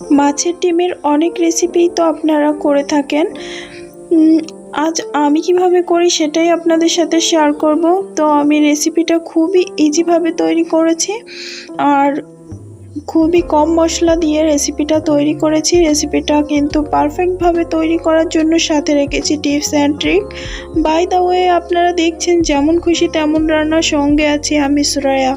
মাছের ডিমের অনেক রেসিপি তো আপনারা করে থাকেন। আজ আমি কীভাবে করি সেটাই আপনাদের সাথে শেয়ার করব। তো আমি রেসিপিটা খুবই ইজিভাবে তৈরি করেছি। আর খুবই কম মশলা দিয়ে রেসিপিটা তৈরি করেছি। রেসিপিটা কিন্তু পারফেক্টভাবে তৈরি করার জন্য সাথে রেখেছি tips and trick by the way আপনারা দেখছেন যেমন খুশি তেমন রান্নার সঙ্গে আছি আমি সুরায়া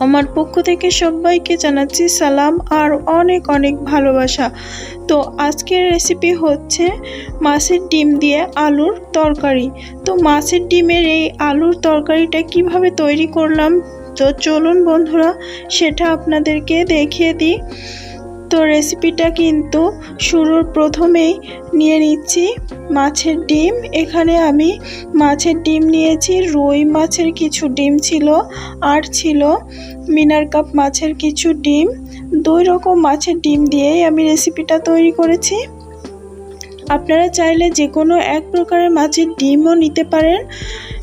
আমার পক্ষ থেকে সবাইকে জানাচ্ছি সালাম আর অনেক অনেক ভালোবাসা। তো আজকের রেসিপি হচ্ছে মাছের ডিম দিয়ে আলুর তরকারি। তো মাছের ডিমের এই আলুর তরকারিটা কীভাবে তৈরি করলাম? তো চলুন বন্ধুরা, সেটা আপনাদেরকে দেখিয়ে দিই। তো রেসিপিটা কিন্তু শুরুর প্রথমেই নিয়ে নিচ্ছি মাছের ডিম। এখানে আমি মাছের ডিম নিয়েছি, রুই মাছের কিছু ডিম ছিল, আর ছিল মিনার কাপ মাছের কিছু ডিম। দুই রকম মাছের ডিম দিয়েই আমি রেসিপিটা তৈরি করেছি। আপনারা চাইলে যে কোনো এক প্রকারের মাছের ডিমও নিতে পারেন,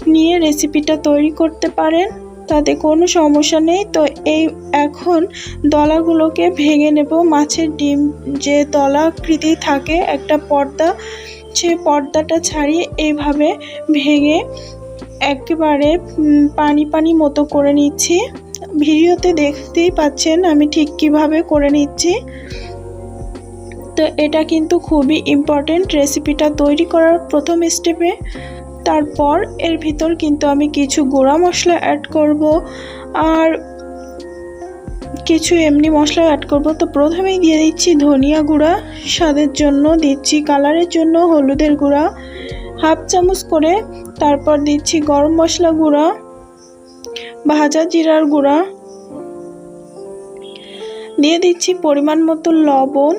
নিয়ে রেসিপিটা তৈরি করতে পারেন। তাতে কোনো সমস্যা নেই। তো এই এখন দলাগুলোকে ভেঙে নেব। মাছের ডিম যে দলাকৃতি থাকে, একটা পর্দা, সে পর্দাটা ছাড়িয়ে এইভাবে ভেঙে একেবারে পানি পানি মতো করে নিচ্ছি। ভিডিওতে দেখতেই পাচ্ছেন আমি ঠিক কীভাবে করে নিচ্ছি। তো এটা কিন্তু খুবই ইম্পর্টেন্ট রেসিপিটা তৈরি করার প্রথম স্টেপে তারপর এর ভিতর কিন্তু আমি কিছু গুঁড়া মশলা অ্যাড করব আর কিছু এমনি মশলা অ্যাড করব। তো প্রথমেই দিয়ে দিচ্ছি ধনিয়া গুঁড়া, স্বাদের জন্য দিচ্ছি কালারের জন্য হলুদের গুঁড়া, হাফ চামচ করে তারপর দিচ্ছি গরম মশলা গুঁড়া, ভাজা জিরার গুঁড়া, দিয়ে দিচ্ছি পরিমাণ মতো লবণ।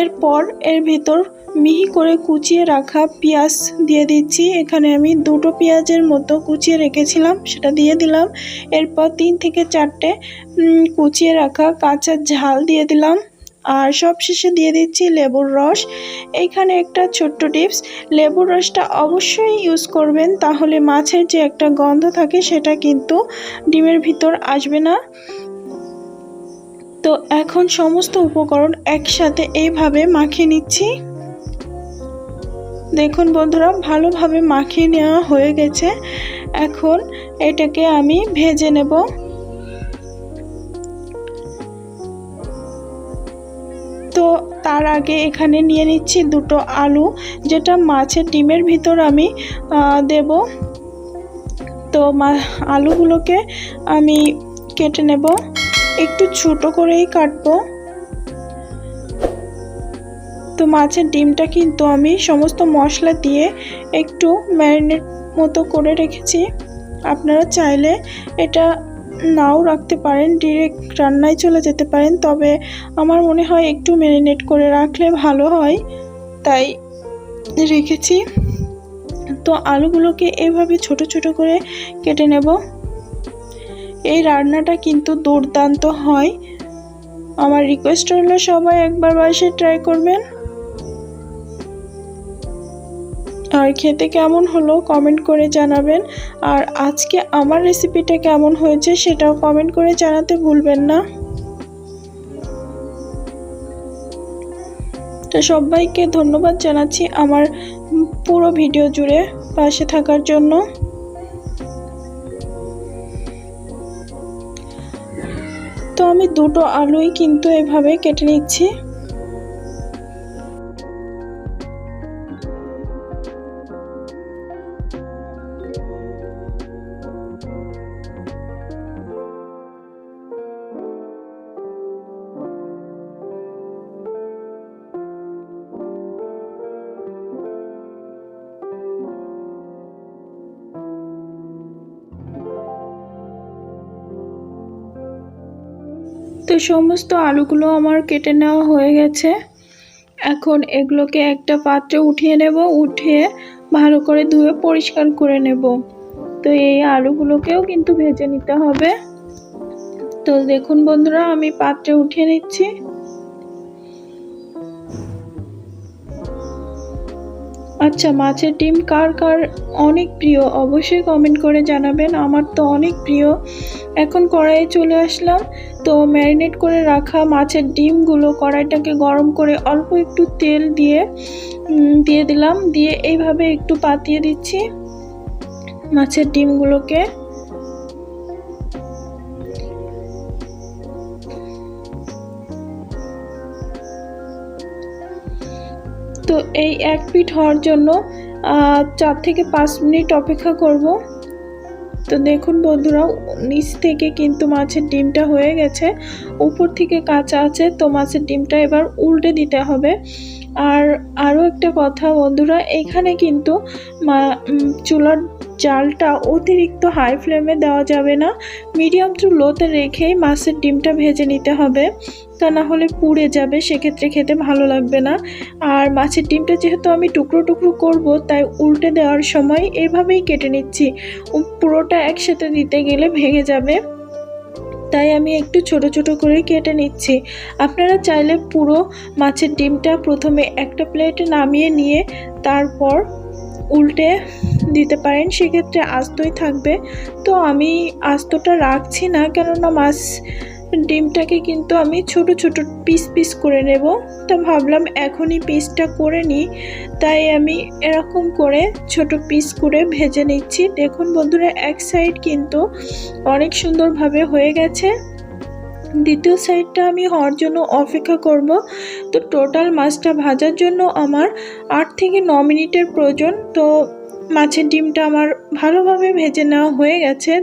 এরপর এর ভিতর মিহি করে কুচিয়ে রাখা পেঁয়াজ দিয়ে দিচ্ছি। এখানে আমি দুটো পেঁয়াজের মতো কুচিয়ে রেখেছিলাম, সেটা দিয়ে দিলাম। এরপর তিন থেকে চারটে কুচিয়ে রাখা কাঁচা ঝাল দিয়ে দিলাম। আর সব শেষে দিয়ে দিচ্ছি লেবুর রস। এইখানে একটা ছোট্ট টিপস, লেবুর রসটা অবশ্যই ইউজ করবেন, তাহলে মাছের যে একটা গন্ধ থাকে, সেটা কিন্তু ডিমের ভিতর আসবে না। তো এখন সমস্ত উপকরণ একসাথে এইভাবে মাখিয়ে নিচ্ছি। দেখুন বন্ধুরা, ভালোভাবে মাখিয়ে নেওয়া হয়ে গেছে। এখন এটাকে আমি ভেজে নেব। তো তার আগে এখানে নিয়ে নিচ্ছি দুটো আলু, যেটা মাছের ডিমের ভিতর আমি দেব। তো আলুগুলোকে আমি কেটে নেব। একটু ছোট করেই কাটবো। তো মাছের ডিমটা কিন্তু আমি সমস্ত মশলা দিয়ে একটু ম্যারিনেট মতো করে রেখেছি। আপনারা চাইলে এটা নাও রাখতে পারেন, ডিরেক্ট রান্নায় চলে যেতে পারেন, তবে আমার মনে হয় একটু ম্যারিনেট করে রাখলে ভালো হয়। তাই রেখেছি। তো আলুগুলোকে এভাবে ছোট ছোট করে কেটে নেব। এই রান্নাটা কিন্তু দুর্দান্ত হয়। আমার রিকোয়েস্ট হলো সবাই একবার বাসে ট্রাই করবেন। আর খেতে কেমন হলো কমেন্ট করে জানাবেন। আর আজকে আমার রেসিপিটা কেমন হয়েছে সেটাও কমেন্ট করে জানাতে ভুলবেন না। তো সবাইকে ধন্যবাদ জানাচ্ছি আমার পুরো ভিডিও জুড়ে পাশে থাকার জন্য। তো আমি দুটো আলুই কিন্তু এভাবে কেটে নিচ্ছি। তো সমস্ত আলুগুলো আমার কেটে নেওয়া হয়ে গেছে। এখন এগুলোকে একটা পাত্রে উঠিয়ে নেব, উঠিয়ে ভালো করে ধুয়ে পরিষ্কার করে নেব। তো এই আলুগুলোকেও কিন্তু ভেজে নিতে হবে। তো দেখুন বন্ধুরা, আমি পাত্রে উঠিয়ে নিচ্ছি। আচ্ছা মাছের ডিম কার কার অনেক প্রিয়? অবশ্যই কমেন্ট করে জানাবেন। আমার তো অনেক প্রিয়। এখন কড়াইয়ে চলে আসলাম। তো ম্যারিনেট করে রাখা মাছের ডিমগুলো কড়াইটাকে গরম করে অল্প একটু তেল দিয়ে দিয়ে দিলাম। দিয়ে এইভাবে একটু পাতিয়ে দিচ্ছি মাছের ডিমগুলোকে। এই এক পিঠ হওয়ার জন্য চার থেকে পাঁচ মিনিট অপেক্ষা করব। তো দেখুন বন্ধুরা, নিচ থেকে কিন্তু মাছের ডিমটা হয়ে গেছে। উপর থেকে কাঁচা আছে, তো মাছের ডিমটা এবার উল্টে দিতে হবে। আর আরও একটা কথা, বন্ধুরা, এখানে কিন্তু চুলার জালটা অতিরিক্ত হাই ফ্লেমে দেওয়া যাবে না। মিডিয়াম টু লোতে রেখেই মাছের ডিমটা ভেজে নিতে হবে। তা না হলে পুড়ে যাবে, সেক্ষেত্রে খেতে ভালো লাগবে না। আর মাছের ডিমটা যেহেতু আমি টুকরো টুকরো করব, তাই উল্টে দেওয়ার সময় এভাবেই কেটে নিচ্ছি। পুরোটা একসাথে দিতে গেলে ভেঙে যাবে। তাই আমি একটু ছোট ছোট করে কেটে নিচ্ছি। আপনারা চাইলে পুরো মাছের ডিমটা প্রথমে একটা প্লেটে নামিয়ে নিয়ে তারপর উল্টে দিতে পারেন। সেক্ষেত্রে আস্তই থাকবে। তো আমি আস্তটা রাখছি না কেননা মাছ ডিমটাকে কিন্তু আমি ছোট ছোট পিস পিস করে নেব। তা ভাবলাম এখনই পিসটা করে নিই। তাই আমি এরকম করে ছোট পিস করে ভেজে নিচ্ছি। দেখুন বন্ধুরা, এক সাইড কিন্তু অনেক সুন্দরভাবে হয়ে গেছে। দ্বিতীয় সাইডটা আমি হওয়ার জন্য অপেক্ষা করব। তো টোটাল মাছটা ভাজার জন্য আমার আট থেকে ন মিনিটের প্রয়োজন। তো মাছের ডিমটা আমার ভালোভাবে ভেজে নেওয়া হয়ে গেছে।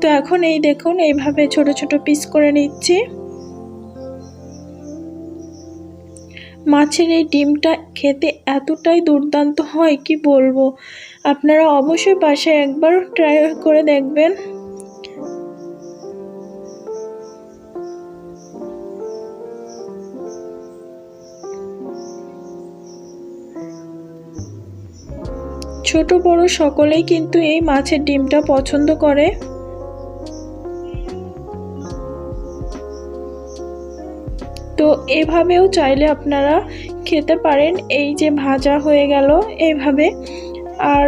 তো এখন এই দেখুন, এইভাবে ছোট ছোট পিস করে নিচ্ছি। মাছের এই ডিমটা খেতে এতটাই দুর্দান্ত হয়, কি বলব? আপনারা অবশ্যই বাসায় একবার ট্রাই করে দেখবেন। ছোট বড় সকলেই কিন্তু এই মাছের ডিমটা পছন্দ করে। তো এভাবেও চাইলে আপনারা খেতে পারেন, এই যে ভাজা হয়ে গেল এইভাবে আর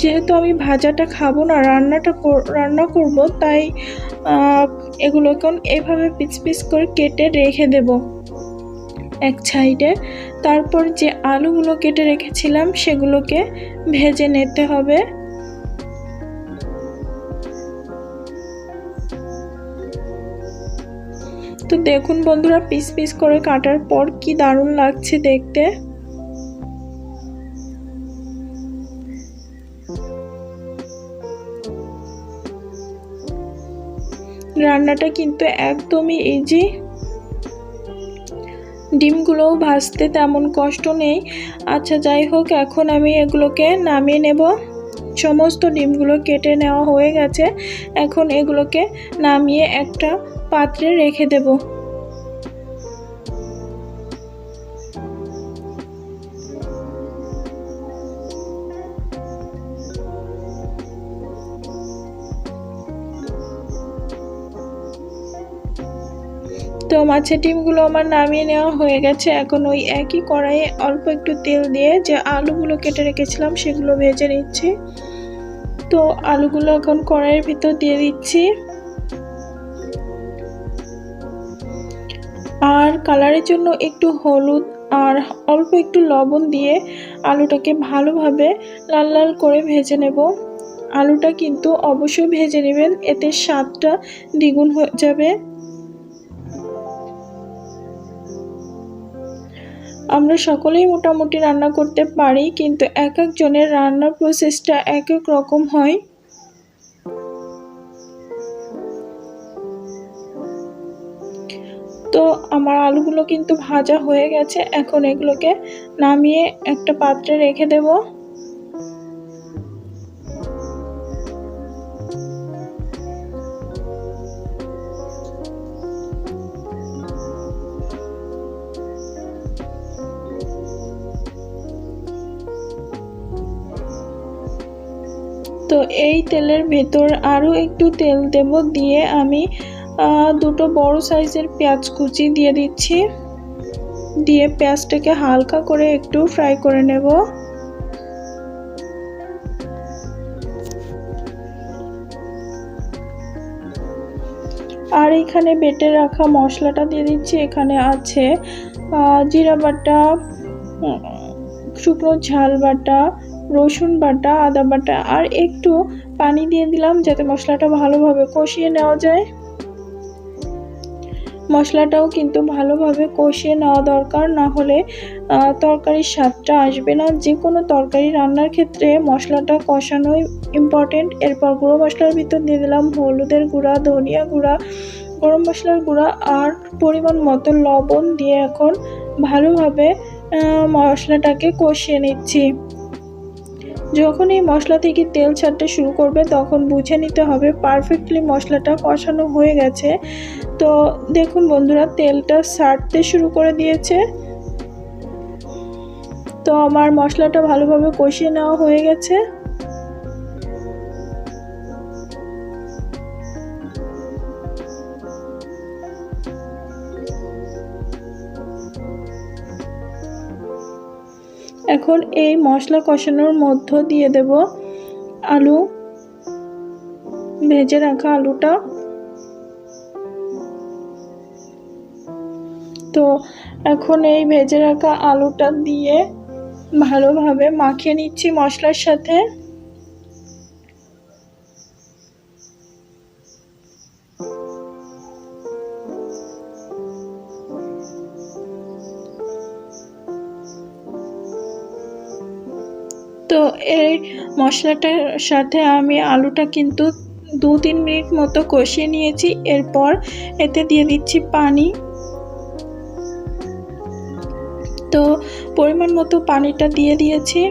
যেহেতু আমি ভাজাটা খাব না, রান্নাটা রান্না করব, তাই এগুলোকে এভাবে পিস পিস করে কেটে রেখে দেব। এক সাইডে। তারপর যে আলুগুলো কেটে রেখেছিলাম, সেগুলোকে ভেজে নিতে হবে। তো দেখুন বন্ধুরা, পিস পিস করে কাটার পর কি দারুণ লাগছে দেখতে। রান্নাটা কিন্তু একদমই ইজি ডিমগুলোও ভাজতে তেমন কষ্ট নেই। আচ্ছা যাই হোক, এখন আমি এগুলোকে নামিয়ে নেব। সমস্ত ডিমগুলো কেটে নেওয়া হয়ে গেছে। এখন এগুলোকে নামিয়ে একটা পাত্রে রেখে দেব। মাছের ডিমগুলো আমার নামিয়ে নেওয়া হয়ে গেছে। এখন ওই একই কড়াইয়ে অল্প একটু তেল দিয়ে যে আলুগুলো কেটে রেখেছিলাম, সেগুলো ভেজে নিচ্ছি। তো আলুগুলো এখন কড়াইয়ের ভিতর দিয়ে দিচ্ছি। আর কালারের জন্য একটু হলুদ আর অল্প একটু লবণ দিয়ে আলুটাকে ভালোভাবে লাল লাল করে ভেজে নেব। আলুটা কিন্তু অবশ্যই ভেজে নেবেন, এতে স্বাদটা দ্বিগুণ হয়ে যাবে। আমরা সকলেই মোটামুটি রান্না করতে পারি, কিন্তু এক একজনের রান্নার প্রসেসটা এক এক রকম হয়। তো আমার আলুগুলো কিন্তু ভাজা হয়ে গেছে, এখন এগুলোকে নামিয়ে একটা পাত্রে রেখে দেব। এই তেলের ভেতর আরও একটু তেল দেব, দিয়ে আমি দুটো বড় সাইজের পেঁয়াজ কুচি দিয়ে দিচ্ছি। দিয়ে পেঁয়াজটাকে হালকা করে একটু ফ্রাই করে নেব। আর এখানে বেটে রাখা মশলাটা দিয়ে দিচ্ছি। এখানে আছে জিরা বাটা, শুকনো ঝাল বাটা রসুন বাটা, আদা বাটা আর একটু পানি দিয়ে দিলাম যাতে মশলাটা ভালোভাবে কষিয়ে নেওয়া যায়। মশলাটাও কিন্তু ভালোভাবে কষিয়ে নেওয়া দরকার, না হলে তরকারির স্বাদটা আসবে না। যে কোনো তরকারি রান্নার ক্ষেত্রে মশলাটা কষানোই ইম্পর্টেন্ট এরপর গুঁড়ো মশলার ভিতর দিয়ে দিলাম হলুদের গুঁড়া, ধনিয়া গুঁড়া, গরম মশলার গুঁড়া আর পরিমাণ মতো লবণ দিয়ে এখন ভালোভাবে মশলাটাকে কষিয়ে নিচ্ছি। যখন এই মশলা থেকে তেল ছাড়তে শুরু করবে, তখন বুঝে নিতে হবে পারফেক্টলি মশলাটা কষানো হয়ে গেছে। তো দেখুন বন্ধুরা, তেলটা ছাড়তে শুরু করে দিয়েছে। তো আমার মশলাটা ভালোভাবে কষিয়ে নেওয়া হয়ে গেছে। এখন এই মশলা কষানোর মধ্য দিয়ে দেব আলু। ভেজে রাখা আলুটা। তো এখন এই ভেজে রাখা আলুটা দিয়ে ভালোভাবে মাখিয়ে নিচ্ছি মশলার সাথে। তো এই মশলাটার সাথে আমি আলুটা কিন্তু দু তিন মিনিট মতো কষিয়ে নিয়েছি। এরপর এতে দিয়ে দিচ্ছি পানি। তো পরিমাণ মতো পানিটা দিয়ে দিয়েছি।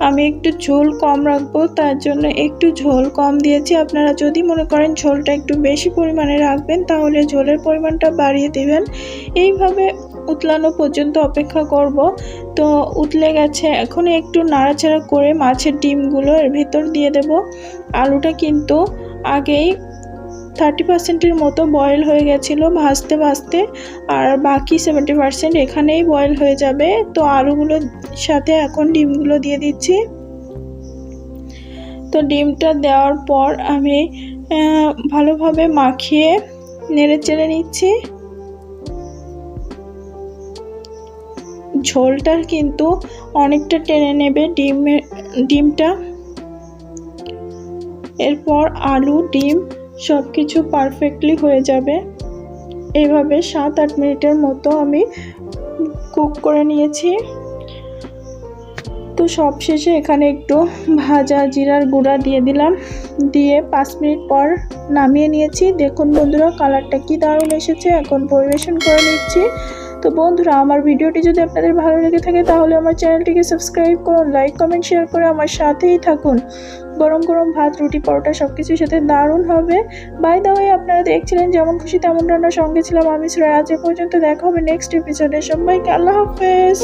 আমি একটু ঝোল কম রাখব, তার জন্য একটু ঝোল কম দিয়েছি। আপনারা যদি মনে করেন ঝোলটা একটু বেশি পরিমাণে রাখবেন, তাহলে ঝোলের পরিমাণটা বাড়িয়ে দেবেন। এইভাবে উতলানো পর্যন্ত অপেক্ষা করব। তো উতলে গেছে। এখন একটু নাড়াচাড়া করে মাছের ডিমগুলো এর ভেতর দিয়ে দেব। আলুটা কিন্তু আগেই থার্টি পার্সেন্টের মতো বয়েল হয়ে গেছিল ভাজতে ভাজতে। আর বাকি সেভেন্টি পার্সেন্ট এখানেই বয়েল হয়ে যাবে। তো আলুগুলোর সাথে এখন ডিমগুলো দিয়ে দিচ্ছি। তো ডিমটা দেওয়ার পর আমি ভালোভাবে মাখিয়ে নেড়ে চেড়ে নিচ্ছি। ঝোলটা কিন্তু অনেকটা টেনে নেবে ডিমের ডিমটা। এরপর আলু, ডিম সব কিছু পারফেক্টলি হয়ে যাবে। এভাবে সাত আট মিনিটের মতো আমি কুক করে নিয়েছি। তো সবশেষে এখানে একটু ভাজা জিরার গুঁড়া দিয়ে দিলাম। দিয়ে পাঁচ মিনিট পর নামিয়ে নিয়েছি। দেখুন বন্ধুরা কালারটা কি দারুণ এসেছে। এখন পরিবেশন করে নিচ্ছি। তো বন্ধুরা, আমার ভিডিওটি যদি আপনাদের ভালো লেগে থাকে, তাহলে আমার চ্যানেলটিকে সাবস্ক্রাইব করুন, লাইক, কমেন্ট, শেয়ার করে আমার সাথেই থাকুন। গরম গরম ভাত, রুটি, পরোটা সব কিছুর সাথে দারুণ হবে। বাই দা ওয়ে আপনারা দেখছিলেন যেমন খুশি তেমন রান্নার সঙ্গে ছিলাম আমি সুরায় আজ পর্যন্ত দেখা হবে নেক্সট এপিসোডে সবাইকে আল্লাহ হাফেজ।